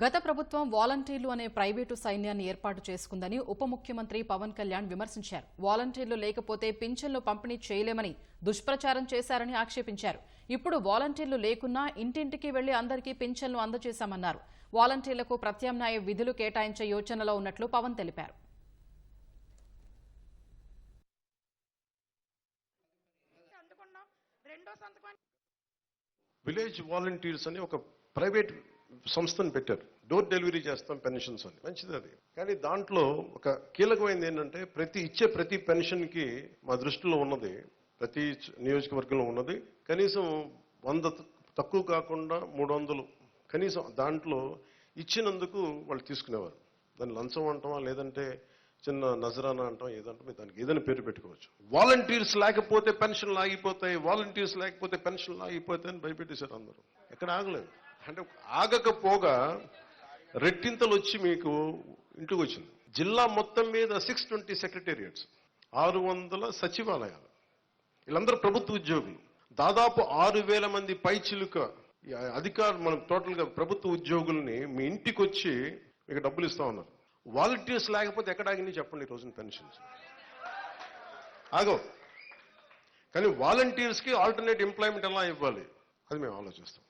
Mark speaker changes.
Speaker 1: గత ప్రభుత్వం వాలంటీర్లు అనే ప్రైవేటు సైన్యాన్ని ఏర్పాటు చేసుకుందని ఉప ముఖ్యమంత్రి పవన్ కళ్యాణ్ విమర్శించారు. వాలంటీర్లు లేకపోతే పింఛన్లు పంపిణీ చేయలేమని దుష్ప్రచారం చేశారని ఆక్షేపించారు. ఇప్పుడు వాలంటీర్లు లేకున్నా ఇంటింటికి వెళ్ళి అందరికీ పింఛన్లు అందజేశామన్నారు. వాలంటీర్లకు ప్రత్యామ్నాయ విధులు కేటాయించే యోచనలో ఉన్నట్లు పవన్ తెలిపారు.
Speaker 2: విలేజ్ వాలంటీర్స్ అని ఒక ప్రైవేట్ సంస్థను పెట్టారు. డోర్ డెలివరీ చేస్తాం పెన్షన్స్ అని. మంచిది అది. కానీ దాంట్లో ఒక కీలకమైనది ఏంటంటే ప్రతి ఇచ్చే ప్రతి పెన్షన్కి మా దృష్టిలో ఉన్నది ప్రతి నియోజకవర్గంలో ఉన్నది కనీసం వంద తక్కువ కాకుండా మూడు వందలు కనీసం దాంట్లో ఇచ్చినందుకు వాళ్ళు తీసుకునేవారు. దాన్ని లంచం అంటామా లేదంటే చిన్న నజరానా అంటాం ఏదంటే మీరు దానికి ఏదైనా పేరు పెట్టుకోవచ్చు. వాలంటీర్స్ లేకపోతే పెన్షన్లు ఆగిపోతాయి వాలంటీర్స్ లేకపోతే పెన్షన్లు ఆగిపోతాయి అని భయపెట్టేశారు అందరూ. ఎక్కడ ఆగలేదు. అంటే ఆగకపోగా రెట్టింతలు వచ్చి మీకు ఇంటికి వచ్చింది జిల్లా మొత్తం మీద సిక్స్ ట్వంటీ సెక్రటేరియట్స్ ఆరు వందల సచివాలయాలు. వీళ్ళందరూ ప్రభుత్వ ఉద్యోగులు. దాదాపు ఆరు వేల మంది పైచిలుక ఈ అధికారులు మనం టోటల్గా ప్రభుత్వ ఉద్యోగుల్ని మీ ఇంటికి వచ్చి మీకు డబ్బులు ఇస్తా ఉన్నారు. వాలంటీర్స్ లేకపోతే ఎక్కడ చెప్పండి ఈ రోజున పెన్షన్స్? ఆగో. కానీ వాలంటీర్స్కి ఆల్టర్నేట్ ఎంప్లాయ్మెంట్ ఎలా ఇవ్వాలి? అది మేము ఆలోచిస్తాం.